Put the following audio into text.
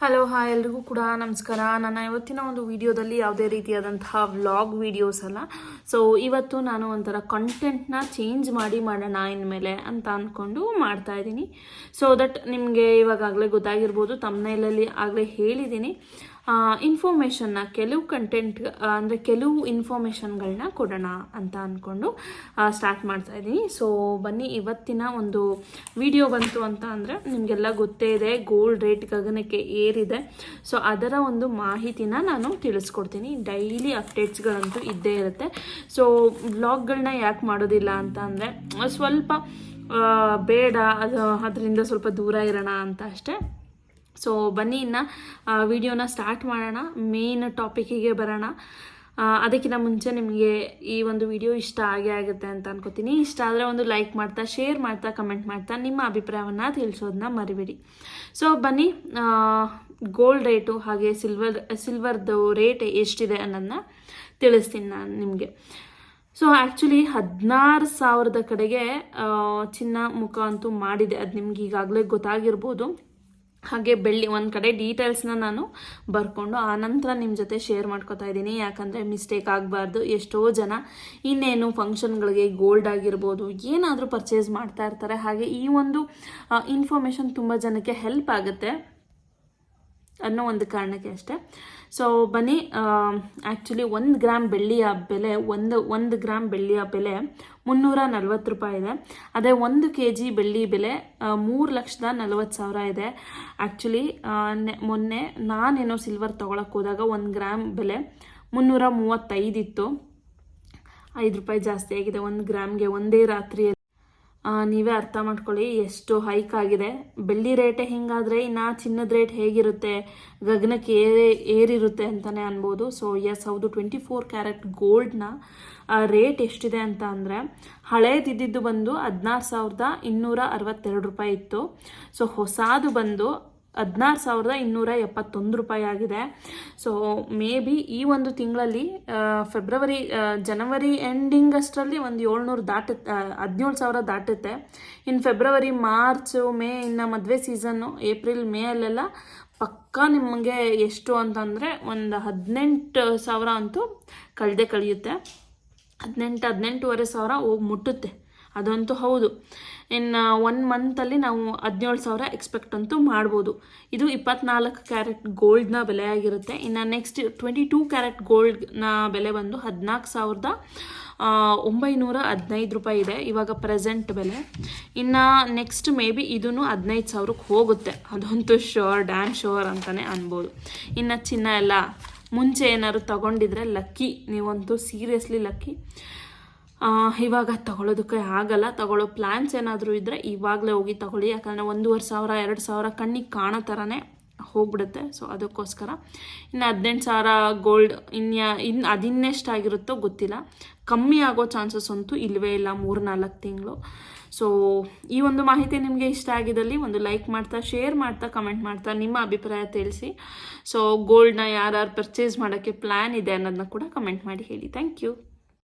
Hello hi ಎಲ್ರಿಗೂ ಕೂಡ ನಮಸ್ಕಾರ. ನನ್ನ ಇವತ್ತಿನ ಒಂದು ವಿಡಿಯೋದಲ್ಲಿ ಯಾವುದೇ ರೀತಿಯಾದಂತಹ ವ್ಲಾಗ್ ವಿಡಿಯೋಸ್ ಅಲ್ಲ. ಸೊ ಇವತ್ತು ನಾನು ಒಂಥರ ಕಂಟೆಂಟ್ನ ಚೇಂಜ್ ಮಾಡಿ ಮಾಡೋಣ ಇನ್ಮೇಲೆ ಅಂತ ಅಂದ್ಕೊಂಡು ಮಾಡ್ತಾ ಇದ್ದೀನಿ. ಸೊ ದಟ್ ನಿಮಗೆ ಇವಾಗಾಗಲೇ ಗೊತ್ತಾಗಿರ್ಬೋದು ತಮ್ಮನೇಲಲ್ಲಿ ಆಗಲೇ ಹೇಳಿದ್ದೀನಿ. ಇನ್ಫಾರ್ಮೇಷನ್ನ ಕೆಲವು ಕಂಟೆಂಟ್ ಅಂದರೆ ಕೆಲವು ಇನ್ಫಾರ್ಮೇಷನ್ಗಳನ್ನ ಕೊಡೋಣ ಅಂತ ಅಂದ್ಕೊಂಡು ಸ್ಟಾರ್ಟ್ ಮಾಡ್ತಾ ಇದ್ದೀನಿ. ಸೊ ಬನ್ನಿ, ಇವತ್ತಿನ ಒಂದು ವಿಡಿಯೋ ಬಂತು ಅಂತ ಅಂದರೆ ನಿಮಗೆಲ್ಲ ಗೊತ್ತೇ ಇದೆ ಗೋಲ್ಡ್ ರೇಟ್ ಗಗನಕ್ಕೆ ಏರಿದೆ. ಸೊ ಅದರ ಒಂದು ಮಾಹಿತಿನ ನಾನು ತಿಳಿಸ್ಕೊಡ್ತೀನಿ. ಡೈಲಿ ಅಪ್ಡೇಟ್ಸ್ಗಳಂತೂ ಇದ್ದೇ ಇರುತ್ತೆ. ಸೊ ವ್ಲಾಗ್ಗಳನ್ನ ಯಾಕೆ ಮಾಡೋದಿಲ್ಲ ಅಂತ ಅಂದರೆ, ಸ್ವಲ್ಪ ಬೇಡ, ಅದು, ಅದರಿಂದ ಸ್ವಲ್ಪ ದೂರ ಇರೋಣ ಅಂತ ಅಷ್ಟೇ. ಸೊ ಬನ್ನಿ ಇನ್ನು ವಿಡಿಯೋನ ಸ್ಟಾರ್ಟ್ ಮಾಡೋಣ ಮೇನ್ ಟಾಪಿಕ್ಕಿಗೆ ಬರೋಣ. ಅದಕ್ಕಿಂತ ಮುಂಚೆ ನಿಮಗೆ ಈ ಒಂದು ವಿಡಿಯೋ ಇಷ್ಟ ಆಗೇ ಆಗುತ್ತೆ ಅಂತ ಅನ್ಕೋತೀನಿ. ಇಷ್ಟ ಆದರೆ ಒಂದು ಲೈಕ್ ಮಾಡ್ತಾ ಶೇರ್ ಮಾಡ್ತಾ ಕಮೆಂಟ್ ಮಾಡ್ತಾ, ನಿಮ್ಮ ಅಭಿಪ್ರಾಯವನ್ನು ತಿಳಿಸೋದನ್ನ ಮರಿಬೇಡಿ. ಸೊ ಬನ್ನಿ ಗೋಲ್ಡ್ ರೇಟು ಹಾಗೆ ಸಿಲ್ವರ್ ಸಿಲ್ವರ್ದು ರೇಟ್ ಎಷ್ಟಿದೆ ಅನ್ನೋದನ್ನ ತಿಳಿಸ್ತೀನಿ ನಾನು ನಿಮಗೆ. ಸೊ ಆ್ಯಕ್ಚುಲಿ ಹದಿನಾರು ಸಾವಿರದ ಕಡೆಗೆ ಚಿನ್ನ ಮುಖ ಅಂತೂ ಮಾಡಿದೆ. ಅದು ನಿಮ್ಗೆ ಈಗಾಗಲೇ ಗೊತ್ತಾಗಿರ್ಬೋದು. ಹಾಗೆ ಬೆಳ್ಳಿ ಒಂದು ಕಡೆ ಡೀಟೇಲ್ಸ್ನ ನಾನು ಬರ್ಕೊಂಡು ಆನಂತರ ನಿಮ್ಮ ಜೊತೆ ಶೇರ್ ಮಾಡ್ಕೊತಾ ಇದ್ದೀನಿ. ಯಾಕಂದರೆ ಮಿಸ್ಟೇಕ್ ಆಗಬಾರ್ದು. ಎಷ್ಟೋ ಜನ ಇನ್ನೇನು ಫಂಕ್ಷನ್ಗಳಿಗೆ ಗೋಲ್ಡ್ ಆಗಿರ್ಬೋದು, ಏನಾದರೂ ಪರ್ಚೇಸ್ ಮಾಡ್ತಾ ಇರ್ತಾರೆ. ಹಾಗೆ ಈ ಒಂದು ಇನ್ಫಾರ್ಮೇಷನ್ ತುಂಬ ಜನಕ್ಕೆ ಹೆಲ್ಪ್ ಆಗುತ್ತೆ. ಅನ್ನೋ ಒಂದು ಕಾರಣಕ್ಕೆ ಅಷ್ಟೇ. ಸೊ ಬನ್ನಿ ಆ್ಯಕ್ಚುಲಿ ಒಂದು ಗ್ರಾಮ್ ಬೆಳ್ಳಿಯ ಬೆಲೆ ಒಂದು ಒಂದು ಗ್ರಾಮ್ ಬೆಳ್ಳಿಯ ಬೆಲೆ ಮುನ್ನೂರ ನಲ್ವತ್ತು ರೂಪಾಯಿ ಇದೆ. ಅದೇ ಒಂದು ಕೆ ಜಿ ಬೆಳ್ಳಿ ಬೆಲೆ ಮೂರು ಲಕ್ಷದ ನಲ್ವತ್ತು ಸಾವಿರ ಇದೆ. ಆ್ಯಕ್ಚುಲಿ ಮೊನ್ನೆ ನಾನೇನೋ ಸಿಲ್ವರ್ ತೊಗೊಳಕ್ಕೆ ಹೋದಾಗ ಒಂದು ಗ್ರಾಮ್ ಬೆಲೆ ಮುನ್ನೂರ ಮೂವತ್ತೈದಿತ್ತು ಐದು ರೂಪಾಯಿ ಜಾಸ್ತಿ ಆಗಿದೆ. ಒಂದು ಗ್ರಾಮ್ಗೆ ಒಂದೇ ರಾತ್ರಿ ಆ, ನೀವೇ ಅರ್ಥ ಮಾಡ್ಕೊಳ್ಳಿ, ಎಷ್ಟು ಹೈಕ್ ಆಗಿದೆ. ಬೆಳ್ಳಿ ರೇಟೇ ಹಿಂಗಾದರೆ ಇನ್ನು ಚಿನ್ನದ ರೇಟ್ ಹೇಗಿರುತ್ತೆ, ಗಗನಕ್ಕೆ ಏರಿ ಏರಿರುತ್ತೆ ಅಂತಲೇ ಅನ್ಬೋದು. ಸೊ ಎಸ್ ಹೌದು ಟ್ವೆಂಟಿ ಫೋರ್ ಕ್ಯಾರೆಟ್ ಗೋಲ್ಡ್ನ ರೇಟ್ ಎಷ್ಟಿದೆ ಅಂತ ಅಂದರೆ ಹಳೇದಿದ್ದು ಬಂದು ಹದಿನಾರು ಸಾವಿರದ ಇನ್ನೂರ ಅರವತ್ತೆರಡು ರೂಪಾಯಿ ಇತ್ತು. ಸೊ ಹೊಸಾದು ಬಂದು ಹದಿನಾರು ಸಾವಿರದ ಇನ್ನೂರ ಎಪ್ಪತ್ತೊಂದು ರೂಪಾಯಿ ಆಗಿದೆ. ಸೊ ಮೇ ಬಿ ಈ ಒಂದು ತಿಂಗಳಲ್ಲಿ ಫೆಬ್ರವರಿ ಜನವರಿ ಎಂಡಿಂಗ್ ಅಷ್ಟರಲ್ಲಿ ಒಂದು ಏಳ್ನೂರು ದಾಟುತ್ತೆ ಹದಿನೇಳು ಸಾವಿರ ದಾಟುತ್ತೆ. ಇನ್ನು ಫೆಬ್ರವರಿ ಮಾರ್ಚು ಮೇ ಇನ್ನು ಮದುವೆ ಸೀಸನ್ನು ಏಪ್ರಿಲ್ ಮೇ ಅಲ್ಲೆಲ್ಲ ಪಕ್ಕಾ ನಿಮಗೆ ಎಷ್ಟು ಅಂತಂದರೆ ಒಂದು ಹದಿನೆಂಟು ಸಾವಿರ ಅಂತೂ ಕಳೆದೇ ಕಳೆಯುತ್ತೆ. ಹದಿನೆಂಟು, ಹದಿನೆಂಟುವರೆ ಸಾವಿರ ಹೋಗಿ ಮುಟ್ಟುತ್ತೆ. ಅದಂತೂ ಹೌದು. ಇನ್ನು ಒನ್ ಮಂತಲ್ಲಿ ನಾವು ಹದಿನೇಳು ಸಾವಿರ ಎಕ್ಸ್ಪೆಕ್ಟ್ ಅಂತೂ ಮಾಡ್ಬೋದು. ಇದು ಇಪ್ಪತ್ನಾಲ್ಕು ಕ್ಯಾರೆಟ್ ಗೋಲ್ಡ್ನ ಬೆಲೆ ಆಗಿರುತ್ತೆ. ಇನ್ನು ನೆಕ್ಸ್ಟ್ ಟ್ವೆಂಟಿ ಟೂ ಕ್ಯಾರೆಟ್ ಗೋಲ್ಡ್ನ ಬೆಲೆ ಬಂದು ಹದಿನಾಲ್ಕು ಸಾವಿರದ ಒಂಬೈನೂರ ಹದಿನೈದು ರೂಪಾಯಿ ಇದೆ ಇವಾಗ ಪ್ರೆಸೆಂಟ್ ಬೆಲೆ. ಇನ್ನು ನೆಕ್ಸ್ಟ್ ಮೇ ಬಿ ಇದೂ ಹದಿನೈದು ಸಾವಿರಕ್ಕೆ ಹೋಗುತ್ತೆ. ಅದಂತೂ ಶೋರ್ ಡ್ಯಾಮ್ ಶೋರ್ ಅಂತಲೇ ಅನ್ಬೋದು. ಇನ್ನು ಚಿನ್ನ ಎಲ್ಲ, ಮುಂಚೆ ಏನಾದ್ರು ತಗೊಂಡಿದ್ರೆ ಲಕ್ಕಿ ನೀವಂತೂ ಸೀರಿಯಸ್ಲಿ ಲಕ್ಕಿ ಇವಾಗ ತಗೊಳ್ಳೋದಕ್ಕೆ ಆಗಲ್ಲ. ತಗೊಳ್ಳೋ ಪ್ಲ್ಯಾನ್ಸ್ ಏನಾದರೂ ಇದ್ದರೆ ಇವಾಗಲೇ ಹೋಗಿ ತಗೊಳ್ಳಿ. ಯಾಕಂದರೆ ಒಂದೂವರೆ ಸಾವಿರ, ಎರಡು ಸಾವಿರ ಕಣ್ಣಿಗೆ ಕಾಣೋ ಥರನೇ ಹೋಗ್ಬಿಡುತ್ತೆ. ಸೊ ಅದಕ್ಕೋಸ್ಕರ ಇನ್ನು ಹದಿನೆಂಟು ಸಾವಿರ ಗೋಲ್ಡ್ ಇನ್ಯಾ ಇನ್ನು ಅದಿನ್ನೆಷ್ಟಾಗಿರುತ್ತೋ ಗೊತ್ತಿಲ್ಲ. ಕಮ್ಮಿ ಆಗೋ ಚಾನ್ಸಸ್ ಅಂತೂ ಇಲ್ಲವೇ ಇಲ್ಲ ಮೂರು ನಾಲ್ಕು ತಿಂಗಳು. ಸೊ ಈ ಒಂದು ಮಾಹಿತಿ ನಿಮಗೆ ಇಷ್ಟ ಆಗಿದ್ದಲ್ಲಿ ಒಂದು ಲೈಕ್ ಮಾಡ್ತಾ ಶೇರ್ ಮಾಡ್ತಾ ಕಮೆಂಟ್ ಮಾಡ್ತಾ ನಿಮ್ಮ ಅಭಿಪ್ರಾಯ ತಿಳಿಸಿ. ಸೊ ಗೋಲ್ಡ್ನ ಯಾರ್ಯಾರು ಪರ್ಚೇಸ್ ಮಾಡೋಕ್ಕೆ ಪ್ಲ್ಯಾನ್ ಇದೆ ಅನ್ನೋದನ್ನ ಕೂಡ ಕಮೆಂಟ್ ಮಾಡಿ ಹೇಳಿ. Thank you